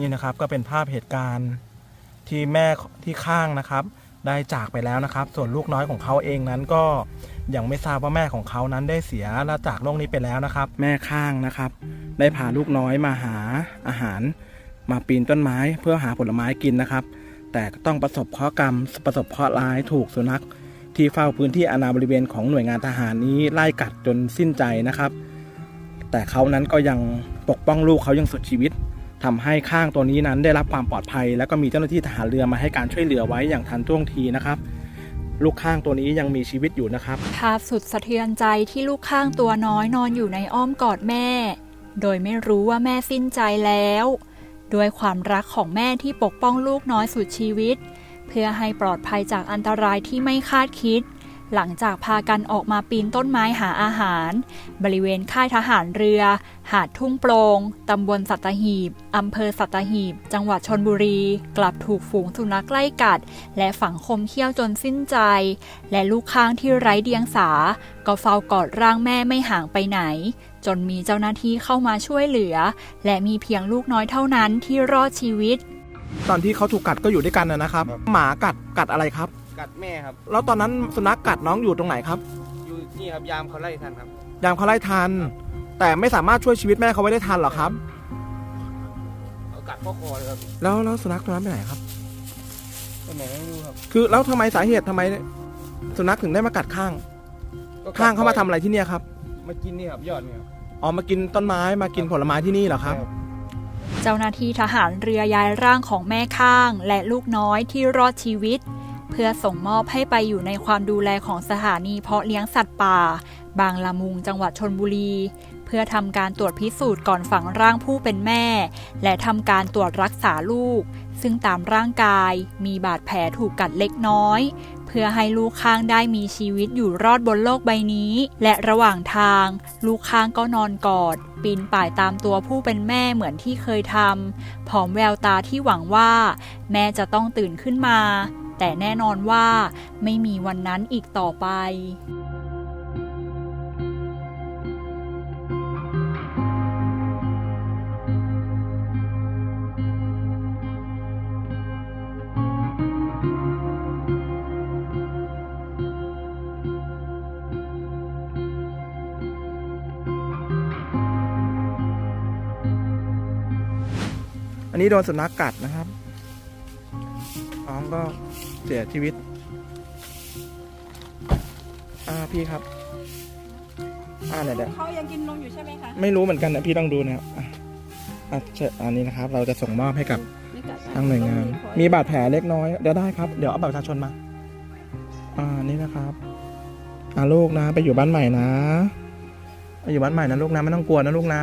นี่นะครับก็เป็นภาพเหตุการณ์ที่แม่ที่ข้างนะครับ ได้จากไปแล้วนะครับ ส่วนลูกน้อยของเขาเองนั้นก็ยังไม่ทราบว่าแม่ของเขานั้นได้เสียและจากโลกนี้ไปแล้วนะครับ แม่ข้างนะครับ ได้พาลูกน้อยมาหาอาหาร มาปีนต้นไม้เพื่อหาผลไม้กินนะครับ แต่ก็ต้องประสบเคราะกรรม ประสบเคราะร้ายถูกสุนัข ที่เฝ้าพื้นที่อาณาบริเวณของหน่วยงานทหารนี้ไล่กัดจนสิ้นใจนะครับ แต่เขานั้นก็ยังปกป้องลูกเขายังสุดชีวิต ทำให้ข้างตัวนี้นั้นได้รับความปลอดภัย แล้วก็มีเจ้าหน้าที่ทหารเรือมาให้การช่วยเหลือไว้อย่างทันท่วงทีนะครับ ลูกข้างตัวนี้ยังมีชีวิตอยู่นะครับ ภาพสุดสะเทือนใจที่ลูกข้างตัวน้อยนอนอยู่ในอ้อมกอดแม่ โดยไม่รู้ว่าแม่สิ้นใจแล้วด้วยความรักของแม่ที่ปกป้องลูกน้อยสุดชีวิต เพื่อให้ปลอดภัยจากอันตรายที่ไม่คาดคิด หลังจากพากันออกมาปีนต้นไม้หาอาหาร บริเวณค่ายทหารเรือ หาดทุ่งโปรง ตำบลสัตหีบ อำเภอสัตหีบ จังหวัดชนบุรี กลับถูกฝูงสุนัขไล่กัด และฝังคมเขี้ยวจนสิ้นใจ และลูกข้างที่ไร้เดียงสา ก็เฝ้ากอดร่างแม่ไม่ห่างไปไหน จนมีเจ้าหน้าที่เข้ามาช่วยเหลือ และมีเพียงลูกน้อยเท่านั้นที่รอดชีวิต ตอนที่เขาถูกกัดก็อยู่ด้วยกันนะครับ หมากัดกัดอะไรครับ กัดแม่ครับ แล้วตอนนั้นสุนัขกัดน้องอยู่ตรงไหนครับ อยู่นี่ครับยามเขาไล่ทันครับ ยามเขาไล่ทัน แต่ไม่สามารถช่วยชีวิตแม่เขาไว้ได้ทันหรอครับ เอากัดข้อคอเลยครับแล้วแล้วสุนัขตัวนั้นไปไหนครับไปไหนไม่รู้ครับคือแล้วทำไมสาเหตุทำไม สุนัขถึงได้มากัดข้าง ก็กัดข้างเขามาทำอะไรที่เนี่ยครับมากินนี่ครับยอดนี่ครับอ๋อมากินต้นไม้มากินผลไม้ที่นี่เหรอครับ เจ้าหน้าที่ทหารเรือย้ายร่างของแม่ข้าง และลูกน้อยที่รอดชีวิต เพื่อส่งมอบให้ไปอยู่ในความดูแลของสถานีเพาะเลี้ยงสัตว์ป่า บางละมุงจังหวัดชนบุรี เพื่อทำการตรวจพิสูจน์ก่อนฝังร่างผู้เป็นแม่ และทำการตรวจรักษาลูก ซึ่งตามร่างกายมีบาดแผลถูกกัดเล็กน้อย เพื่อให้ลูกข้างได้มีชีวิตอยู่รอดบนโลกใบนี้ และระหว่างทาง ลูกข้างก็นอนกอด ปีนป่ายตามตัวผู้เป็นแม่เหมือนที่เคยทำผอมแววตาที่หวังว่า แม่จะต้องตื่นขึ้นมา แต่แน่นอนว่าไม่มีวันนั้นอีกต่อไปอันนี้โดนสุนัขกัดนะครับน้องก็ เสียชีวิต อ่าพี่ครับ อ่าเดี๋ยวเดี๋ยวเขายังกินนมอยู่ใช่ไหมคะไม่รู้เหมือนกันนะพี่ต้องดูนะครับอะอะเชิญอันนี้นะครับ เราจะส่งมอบให้กับ ไม่กัดทางหน่วยงานมีบาดแผลเล็กน้อย เดี๋ยวได้ครับ เดี๋ยวเอาบัตรประชาชนมา อ่า นี่นะครับ อ่าลูกนะ ไปอยู่บ้านใหม่นะ ไปอยู่บ้านใหม่นะลูกนะ ไม่ต้องกลัวนะลูกนะ